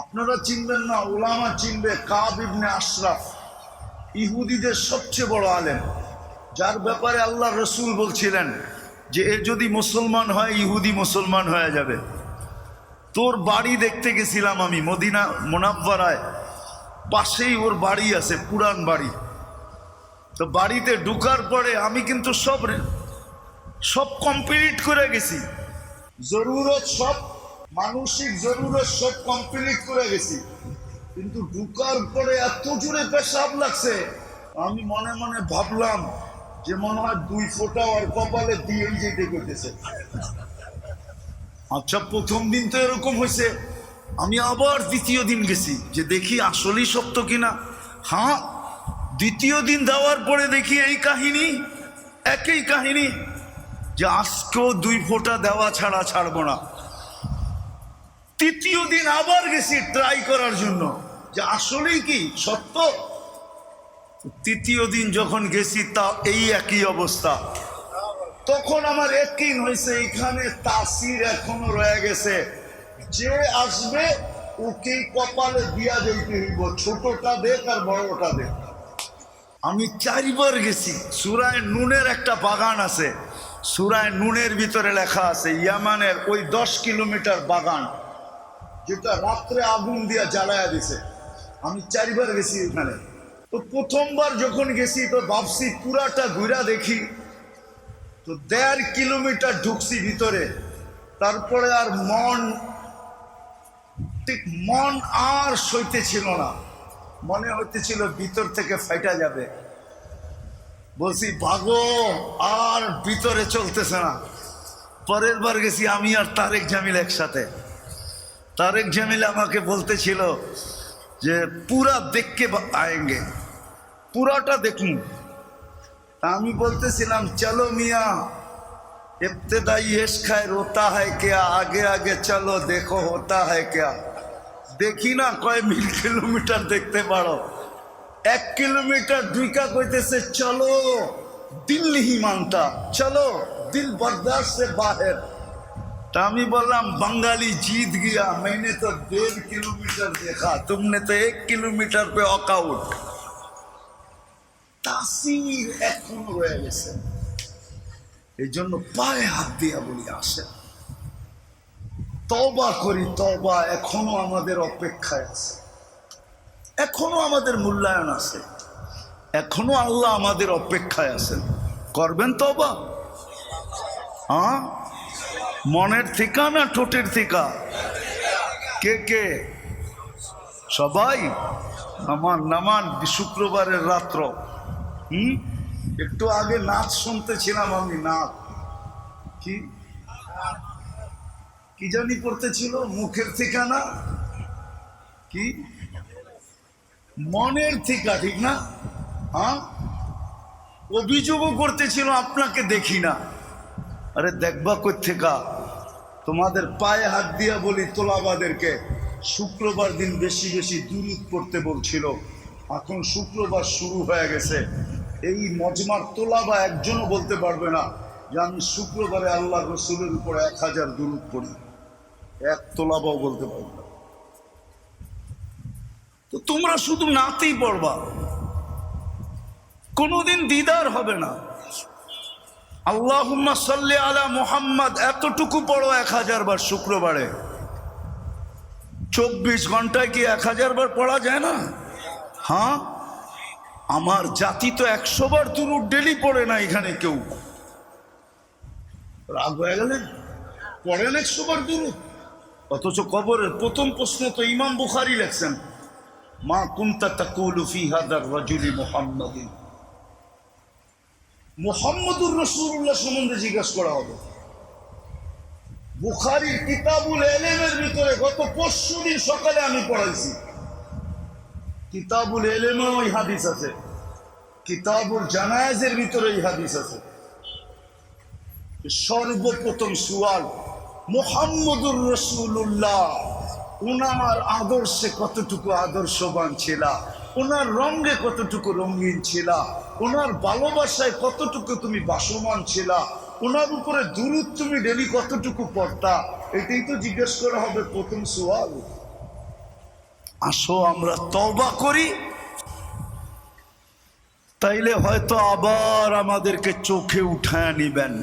আপনারা চিনবেন না ওলামা চিনবে, কাব ইবনে আশরাফ, ইহুদিদের সবচেয়ে বড় আলেম। যার ব্যাপারে আল্লাহ রসুল বলছিলেন যে, এ যদি মুসলমান হয়, ইহুদি মুসলমান হয়ে যাবে। তোর বাড়ি দেখতে গেছিলাম আমি, মদিনা মোনাব্বারায়। পাশেই ওর বাড়ি আছে, পুরান বাড়ি। তো বাড়িতে ঢুকার পরে আমি কিন্তু সব সব কমপ্লিট করে গেছি। জরুরত সব মানসিক জরুরত সব কমপ্লিট করে গেছি। কিন্তু ঢুকার পরে এত জোরে পেশাব লাগছে, আমি মনে মনে ভাবলাম যে মনে হয় দুই ফোঁটা আর কপালে দিয়েই যেতে করতেছে। আচ্ছা প্রথম দিন তো এরকম হয়েছে। আমি আবার দ্বিতীয় দিন গেছি, যে দেখি আসলেই সত্য কিনা। হ্যাঁ দ্বিতীয় দিন দেওয়ার পরে দেখি এই কাহিনী, একই কাহিনী, যে আজকেও দুই ফোঁটা দেওয়া ছাড়া ছাড়বো না। তৃতীয় দিন আবার গেছি ট্রাই করার জন্য। যে আসলেই কি, সত্য? তৃতীয় দিন যখন গেছি, তা এই একই অবস্থা। তখন আমার একই হয়েছে, এখানে তাসির এখনও রয়ে গেছে। যে আসবে ওকে কপালে দিয়া যাইতে হইব। ছোটটা দেখ আর বড়টা দেখ। আমি চারিবার গেছি, সুরায় নুনের একটা বাগান আছে। সুরায় নুনের ভিতরে লেখা আছে, ইয়ামানের ওই দশ কিলোমিটার বাগান। যেটা রাত্রে আগুন দিয়া জ্বালায়া দিছে। আমি চারিবার গেছি এখানে। তো প্রথমবার যখন গেছি, তো ভাবছি পুরাটা ঘুরা দেখি। তো দেড় কিলোমিটার ঢুকছি ভিতরে। তারপরে আর মন, ঠিক মন আর সইতে ছিল না। মনে হইতেছিল ভিতর থেকে ফাইটা যাবে। বলছি, ভাগো, আর ভিতরে চলতেছে না। পরের বার গেছি আমি আর তারেক জামিল একসাথে। তারেক জামিল আমাকে বলতেছিল যে, পুরা দেখকে আয়েঙ্গে, পুরাটা দেখুন। আমি বলতেছিলাম, চলো মিয়া, ইবতদাই এস খায়, রোতা হয় কেয়া, আগে আগে চলো, দেখো হতা হয় কেয়া। দেখি না কয় মিল কিলোমিটার দেখতে পারো। এক কিলোমিটার দুইকা কইতেছে, চলো, দিল্লি হিমানটা চলো, দিল বরদাস বাহের। তা আমি বললাম বাঙালি জিত গিয়া मैंने तो डेढ़ किलोमीटर देखा तुमने तो एक किलोमीटर पे वॉकआउट তাসির এখন রয়ে গেছে এই জন্য পায়ে হাত দিয়া বলি আসে তবা করি তবা এখনো আমাদের অপেক্ষায় আছে এখনো আমাদের মূল্যায়ন আছে এখনো আল্লাহ আমাদের অপেক্ষায় আছেন করবেন তবা হ্যাঁ মনের থিকা না ঠোঁটের থিকা কে কে? সবাই? নামান নামান শুক্রবারের রাত্র। হুম? একটু আগে নাচ শুনতেছিলাম আমি, নাচ। কি? কি জানি পড়তেছিল মুখের ঠিকানা কি? মনের ঠিকা, ঠিক না? হ্যাঁ? অভিযোগও করতেছিল, আপনাকে দেখি না। আরে দেখবা কোথেকা তোমাদের পায়ে হাত দিয়া বলি তোলাবাদেরকে, শুক্রবার দিন বেশি বেশি দূরত পড়তে বলছিল। এখন শুক্রবার শুরু হয়ে গেছে। এই মজমার তোলাবা একজনও বলতে পারবে না যে আমি শুক্রবারে আল্লাহ রসুলের উপর এক হাজার দূরত পড়ি। এক তোলাবাও বলতে পারবে না। তো তোমরা শুধু নাতেই পড়বা। কোনোদিন দিদার হবে না। আল্লাহুম্মা সাল্লি আলা মুহাম্মদ, এতটুকু পড়ো এক হাজার বার শুক্রবারে। চব্বিশ ঘন্টায় কি এক হাজার বার পড়া যায় না? হ্যাঁ? আমার জাতি তো একশো বার তুরুর ডেলি পড়ে না এখানে কেউ। রাগ হয়ে গেলেন পড়েন একশো বার দুরুদ। অথচ কবরের প্রথম প্রশ্ন তো ইমাম বুখারি লেখছেন, মা কুন্তা তাকুলু ফি হাদার রাজুলি মুহাম্মাদিন। মোহাম্মদুর রসুল্লাহ সম্বন্ধে জিজ্ঞাসা করা হবে। বুখারির কিতাবুল এলেমের ভিতরে গত পরশু দিন সকালে আমি পড়াইছি। কিতাবুল এলেমে ওই হাদিস আছে। কিতাবুল জানায়াজের ভিতরে ওই হাদিস আছে। সর্বপ্রথম সুয়াল, মোহাম্মদুর রসুল্লাহ উনার আদর্শে কতটুকু আদর্শবান ছিলা? ওনার রঙে কতটুকু রঙিন ছিলা? ওনার ভালোবাসায় কতটুকু তুমি বাসমান ছিলা? ওনার উপরে দূরত তুমি ডেলি কতটুকু পড়তা? এটাই তো জিজ্ঞেস করা হবে প্রথম সোয়াল আসো, আমরা তবা করি। তাইলে হয়তো আবার আমাদেরকে চোখে উঠায় নিবেন।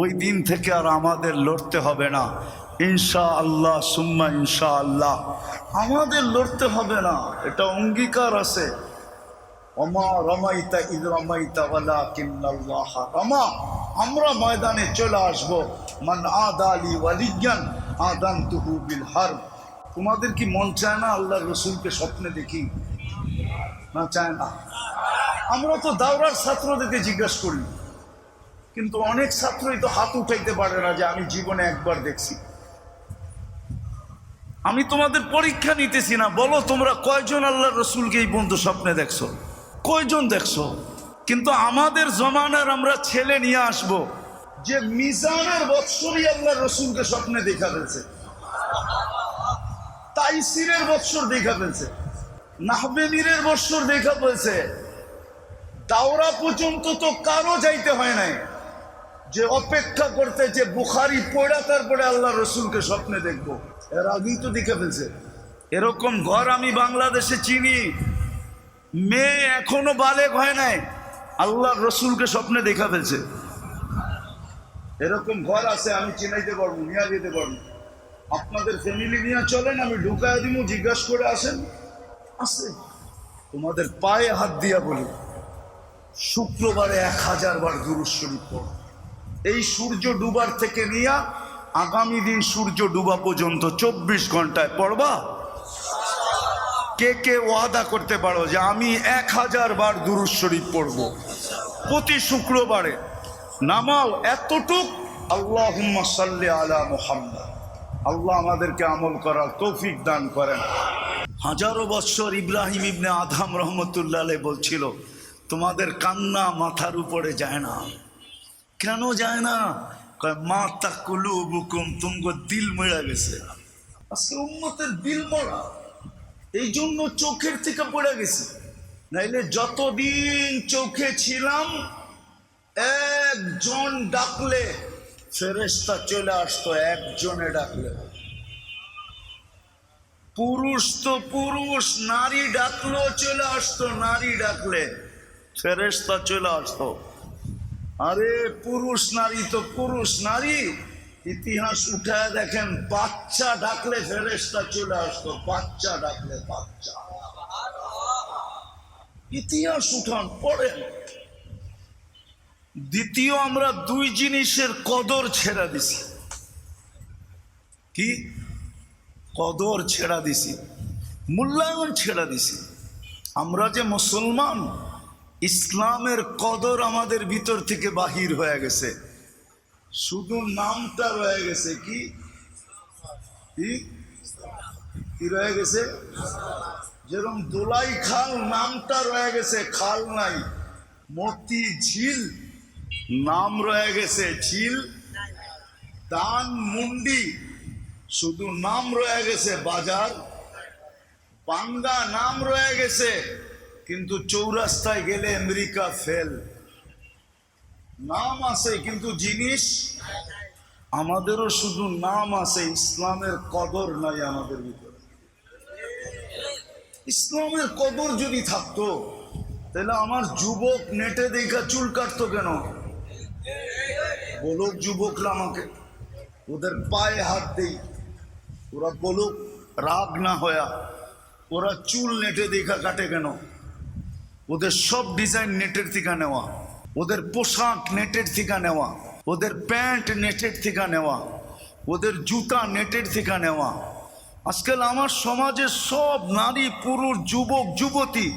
ওই দিন থেকে আর আমাদের লড়তে হবে না। ইনশা আল্লাহ সুম্মা ইনশা আল্লাহ আমাদের লড়তে হবে না, এটা অঙ্গীকার আছে। অমা রমাইতা ইদ রমাইতা ওয়ালা কিন্নাল্লাহ রমা। আমরা ময়দানে চলে আসব। মান আদালি ওয়ালিয়ান আদান তুহু বিল হার তোমাদের কি মন চায় না আল্লাহ রসুলকে স্বপ্নে দেখি? না চায় না। আমরা তো দাওরার ছাত্রদেরকে জিজ্ঞাসা করি। কিন্তু অনেক ছাত্রই তো হাত উঠাইতে পারে না যে আমি জীবনে একবার দেখছি। আমি তোমাদের পরীক্ষা নিতেছি না। বলো তোমরা কয়জন আল্লাহ রসুলকে এই বন্ধু স্বপ্নে দেখছ? কয়জন দেখছ? কিন্তু আমাদের জমানার আমরা ছেলে নিয়ে আসব। যে মিজানের বৎসরই আল্লাহ রসুলকে স্বপ্নে দেখা ফেলছে। তাইসিরের বৎসর দেখা ফেলছে। নাহবেনিরের বৎসর দেখা ফেলছে। দাওরা পর্যন্ত তো কারও যাইতে হয় নাই। যে অপেক্ষা করতে যে বুখারি পড়া, তারপরে আল্লাহ রসুলকে স্বপ্নে দেখব। এর আগেই তো দেখে ফেলছে। এরকম ঘর আমি বাংলাদেশে চিনি। মেয়ে এখনও বালেক হয় নাই। আল্লাহ রসুলকে স্বপ্নে দেখা ফেলছে। এরকম ঘর আছে, আমি চিনাইতে পারব, নিয়ে যেতে পারব। আপনাদের ফ্যামিলি নিয়ে চলেন, আমি ঢুকায় দিব, জিজ্ঞাসা করে আসেন। আছে। তোমাদের পায়ে হাত দিয়া বলি, শুক্রবারে এক হাজার বার দুরুদ শরীফ পড়ো। এই সূর্য ডুবার থেকে নিয়ে আগামী দিন সূর্য ডুবা পর্যন্ত চব্বিশ ঘন্টায় পড়বা? কে কে ওয়াদা করতে পারো যে আমি এক হাজার বার দুরুদ শরীফ পড়ব? প্রতি শুক্রবারে নামাও এতটুক। আল্লাহ সাল্লি আলা মোহাম্মদ। আল্লাহ আমাদেরকে আমল করার তৌফিক দান করেন। হাজারো বৎসর ইব্রাহিম ইবনে আধাম রহমতুল্লাহ বলছিল, তোমাদের কান্না মাথার উপরে যায় না। কেন যায় না? মা তাকুলু বুকুম তুমগো দিল মরা গেছে। আজকে দিল মরা এই জন্য চোখের থেকে পড়ে গেছে। নাইলে যতদিন চোখে ছিলাম, একজন ডাকলে ফেরেস্তা চলে আসতো, একজনে ডাকলে পুরুষ তো পুরুষ, নারী ডাকলেও চলে আসতো, নারী ডাকলে ফেরেস্তা চলে আসতো। আরে পুরুষ নারী তো পুরুষ নারী। ইতিহাস উঠায় দেখেন, বাচ্চা ডাকলে ফেরেস্তা চলে আসতো, বাচ্চা ডাকলে বাচ্চা। ইতিহাস উঠান, পড়েন। দ্বিতীয় আমরা দুই জিনিসের কদর ছেড়া দিছি। কি? কদর ছেড়া দিছি, মূল্যায়ন ছেড়া দিছি। আমরা যে মুসলমান ইসলামের কদর আমাদের ভিতর থেকে বাহির হয়ে গেছে। শুধু নামটা রয়ে গেছে কি? কি? রয়ে গেছে? যেরকম দোলাই খাল নামটা রয়ে গেছে, খাল নাই মতি ঝিল, নাম রয়ে গেছে ঝিল, দান মুন্ডি, শুধু নাম রয়ে গেছে বাজার পাঙ্গা নাম রয়ে গেছে কিন্তু চৌরাস্তায় গেলে আমেরিকা ফেল। নাম আছে, কিন্তু জিনিস আমাদেরও শুধু নাম আছে, ইসলামের কদর নাই আমাদের ভিতরে। ইসলামের কদর যদি থাকতো, তাহলে আমার যুবক নেটে দেখা চুল কাটতো কেন? বলুক যুবকরা আমাকে, ওদের পায়ে হাত দেই। ওরা বলুক, রাগ না হয়া, ওরা চুল নেটে দেখা কাটে কেন? ওদের সব ডিজাইন নেটের থেকে নেওয়া। ওদের পোশাক নেটের থেকে নেওয়া। ওদের প্যান্ট নেটের থেকে নেওয়া। ওদের জুতা নেটের থেকে নেওয়া। আজকাল আমার সমাজের সব নারী, পুরুষ, যুবক, যুবতী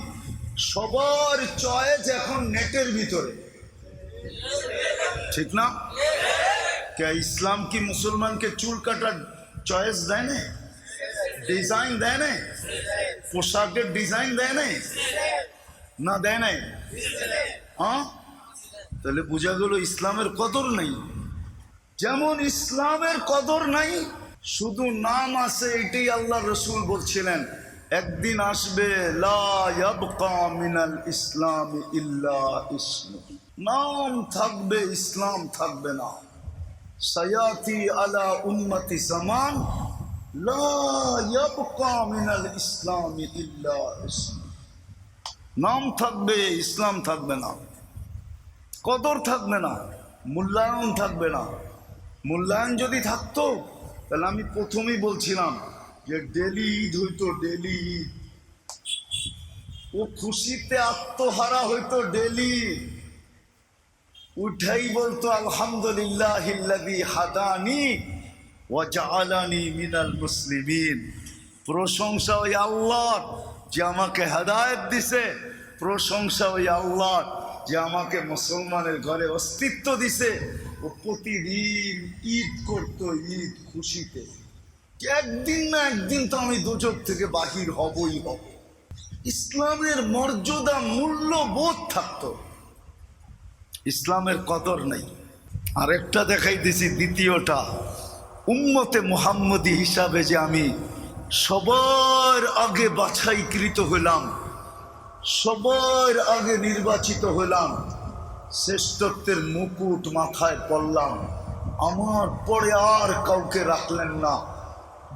সবার চয়েস এখন নেটের ভিতরে। ঠিক না? কে ইসলাম কি মুসলমানকে চুল কাটার চয়েস দেয় না ডিজাইন দেয় না পোশাকের ডিজাইন দেয় না না, দেয় নাই? হ্যাঁ? তাহলে বোঝা গেল ইসলামের কদর নেই। যেমন ইসলামের কদর নাই, শুধু নাম আছে, এটাই আল্লাহ রসুল বলছিলেন। একদিন আসবে মিনাল ইসলাম ইল্লা নাম থাকবে, ইসলাম থাকবে না। সয়াতি আলা উম্মতি সামান, লা মিনাল ইসলামি ইল্লা ইসলাম। নাম থাকবে, ইসলাম থাকবে না। কদর থাকবে না, মূল্যায়ন থাকবে না। মূল্যায়ন যদি থাকতো, তাহলে আমি প্রথমেই বলছিলাম যে ডেলি ঈদ হইতো, ডেলি ঈদ। ও খুশিতে আত্মহারা হইতো ডেলি উঠাই বলতো, আলহামদুলিল্লাহ হাদানি ওয়াজালানি মিনাল মুসলিমিন। প্রশংসা ওই আল্লাহ যে আমাকে হেদায়েত দিছে, প্রশংসা ওই আল্লাহ যে আমাকে মুসলমানের ঘরে অস্তিত্ব দিছে ও প্রতিদিন ঈদ করতো, ঈদ খুশিতে। একদিন না একদিন তো আমি দুচোখ থেকে বাহির হবই হব। ইসলামের মর্যাদা মূল্য বোধ থাকতো। ইসলামের কদর নেই। আরেকটা দেখাই দিছি দ্বিতীয়টা। উম্মতে মোহাম্মদী হিসাবে যে আমি সবার আগে বাছাইকৃত হলাম। সবার আগে নির্বাচিত হলাম। শ্রেষ্ঠত্বের মুকুট মাথায় পড়লাম। আমার পরে আর কাউকে রাখলেন না।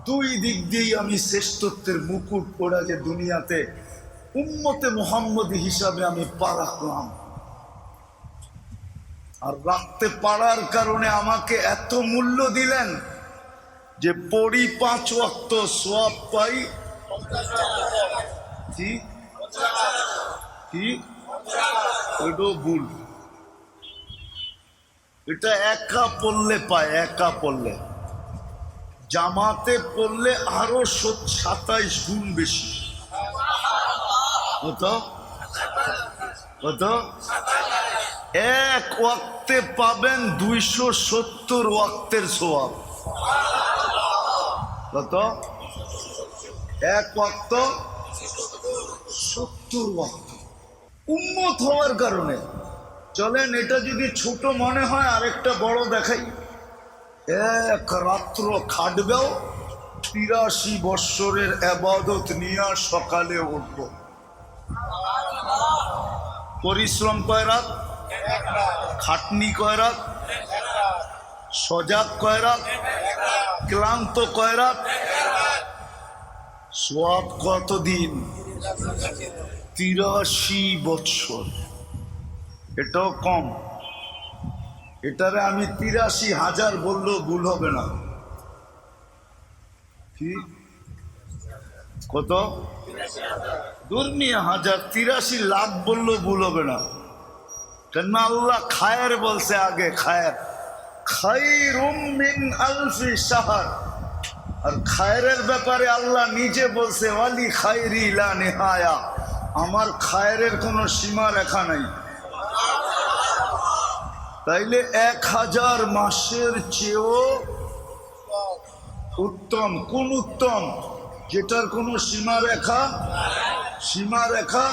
দুই দিক দিয়েই আমি শ্রেষ্ঠত্বের মুকুট পড়া যে দুনিয়াতে, উম্মতে মোহাম্মদী হিসাবে আমি পা রাখলাম। আর রাখতে পারার কারণে আমাকে এত মূল্য দিলেন যে পড়ি পাঁচ ওয়াক্ত সোয়াব পাই। কি? ভুল। এটা একা পড়লে পায়, একা পড়লে। জামাতে পড়লে আরও সাতাইশ গুণ বেশি। কত? কত? এক ওয়াক্তে পাবেন দুইশো সত্তর ওয়াক্তের সোয়াব কত? এক ওয়াক্ত, সত্তর ওয়াক্ত। উন্মত হওয়ার কারণে। চলেন, এটা যদি ছোট মনে হয়, আরেকটা বড় দেখাই। এক রাত্র খাটবেও, তিরাশি বৎসরের আবাদত নিয়ে সকালে উঠব। পরিশ্রম কয় রাত? খাটনি কয় রাত? সজাগ কয় রাত? ক্লান্ত কয় সব কতদিন? তিরাশি বৎসর। এটাও কম। এটারে আমি তিরাশি হাজার বললেও ভুল হবে না। কি? কত? দুর্নিয়া হাজার, তিরাশি লাখ বললেও ভুল হবে না। কেন আল্লাহ খায়ের বলছে আগে, খায়ের। মিন আলফি শাহর। আর খায়ের ব্যাপারে আল্লাহ নিজে বলছে, ওয়ালি খাইরি লা নেহায়া। আমার খায়ের কোনো সীমা রেখা নাই। তাইলে এক হাজার মাসের চেয়েও উত্তম, কোন উত্তম? যেটার কোনো সীমা রেখা সীমা রেখা?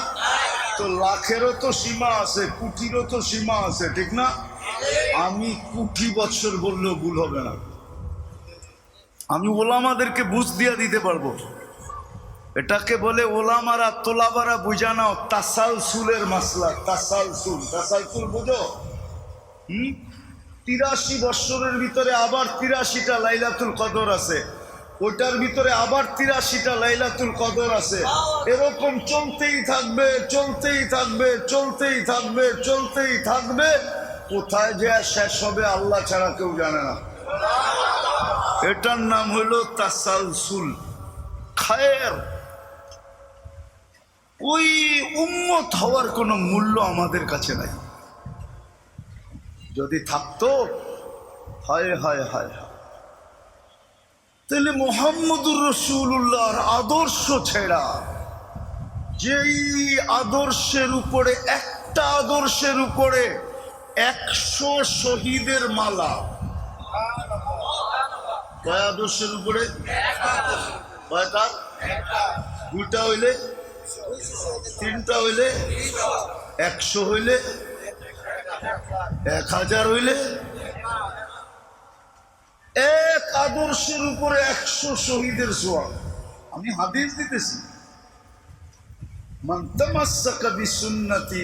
তো লাখেরও তো সীমা আছে, কুটিরও তো সীমা আছে, ঠিক না? আমি কুটি বছর বললেও ভুল হবে না। আমি ওলামাদেরকে বুঝ দিয়া দিতে পারব। এটাকে বলে ওলামারা তোলাবারা বুঝানো তাসালসুলের মাসলা, তাসালসুল। তাসালসুল বুঝো? হুম? তিরাশি বৎসরের ভিতরে আবার তিরাশিটা লাইলাতুল কদর আছে। ওইটার ভিতরে আবার তিরাশিটা লাইলাতুল কদর আছে। এরকম চলতেই থাকবে চলতেই থাকবে চলতেই থাকবে চলতেই থাকবে। কোথায় যে শেষ হবে আল্লাহ ছাড়া কেউ জানে না। এটার নাম হলো তাসালসুল। খায়ের। ওই উম্মত হওয়ার কোনো মূল্য আমাদের কাছে নাই। যদি থাকতো, হায় হায় হায় তাহলে মোহাম্মদুর রসুল্লাহর আদর্শ ছেড়া, যেই আদর্শের উপরে, একটা আদর্শের উপরে একশো শহীদের মালা। কয় আদর্শের উপরে কয়টা? দুইটা হইলে, তিনটা হইলে, একশো হইলে, এক হাজার হইলে, এক আদর্শের উপরে একশো শহীদের সোয়া আমি হাদিস দিতেছি। মান তামাসসাকা বিসুন্নতি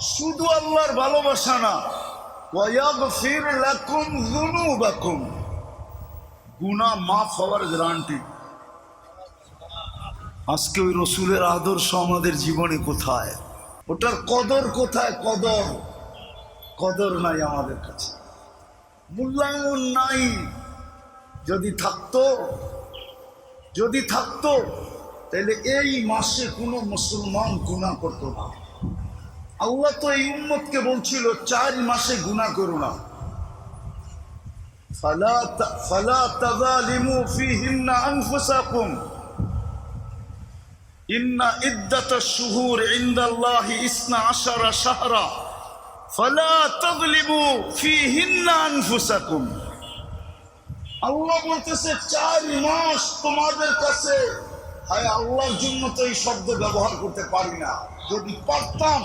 শুধু আল্লাহর ভালোবাসা না ওয়াগফির লাকুম যুনুবাকুম। গুনাহ মাফ হওয়ার গ্যারান্টি আজকে ওই রসুলের আদর্শ আমাদের জীবনে কোথায়? ওটার কদর কোথায়? কদর। কদর নাই আমাদের কাছে। মূল্যায়ন নাই। যদি থাকতো যদি থাকতো, তাহলে এই মাসে কোনো মুসলমান গুণা করতো না। আল্লাহ তো এই উম্মতকে বলছিল, চার মাসে গুণা করো না। আল্লাহ বলতেছে, চার মাস তোমাদের কাছে। আল্লাহর জন্য তো এই শব্দ ব্যবহার করতে পারি না। যদি পারতাম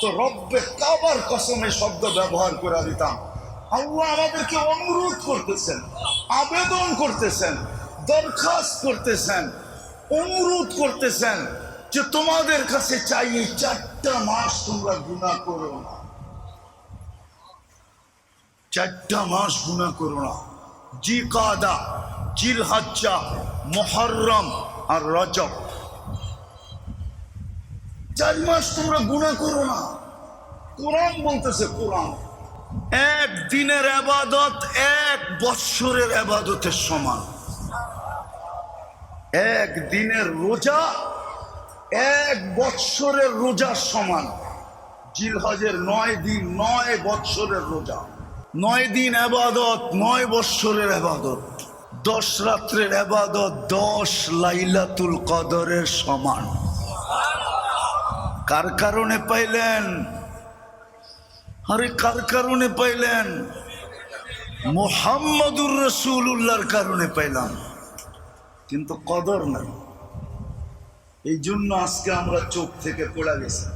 তো রব্বে কাবার কসমে শব্দ ব্যবহার করে দিতাম। আল্লাহ আমাদেরকে অনুরোধ করতেছেন, আবেদন করতেছেন, দরখাস্ত করতেছেন, অনুরোধ করতেছেন যে তোমাদের কাছে চাই এই চারটা মাস তোমরা গুণা করো না। চারটা মাস গুণা করো না। জি কাদা জিল হাজ্জা মোহরম আর রজব। চার মাস তোমরা গুণা করো না। কোরআন বলতেছে কোরআন। এক দিনের আবাদত, এক বৎসরের আবাদতের সমান। এক দিনের রোজা, এক বৎসরের রোজার সমান। জিলহজের নয় দিন, নয় বৎসরের রোজা। নয় দিন আবাদত, নয় বৎসরের আবাদত। দশ রাত্রের আবাদত দশ লাইলাতুল কদরের সমান। কার কারণে পাইলেন? আরে কার কারণে পাইলেন? মোহাম্মদুর রসুল্লাহর কারণে পাইলাম। কিন্তু কদর নাই। এই জন্য আজকে আমরা চোখ থেকে পড়া গেছি।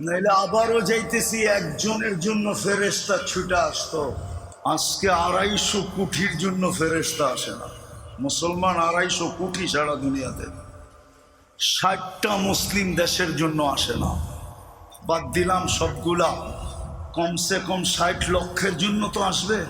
নাইলে আবারও যাইতেছি, একজনের জন্য ফেরেস্তা ছুটে আসতো। আজকে আড়াইশো কোটির জন্য ফেরেস্তা আসে না। মুসলমান আড়াইশো কোটি সারা দুনিয়াতে। ষাটটা মুসলিম দেশের জন্য আসে না। বাদ দিলাম সবগুলা। কমসে কম ষাট লক্ষের জন্য তো আসবে।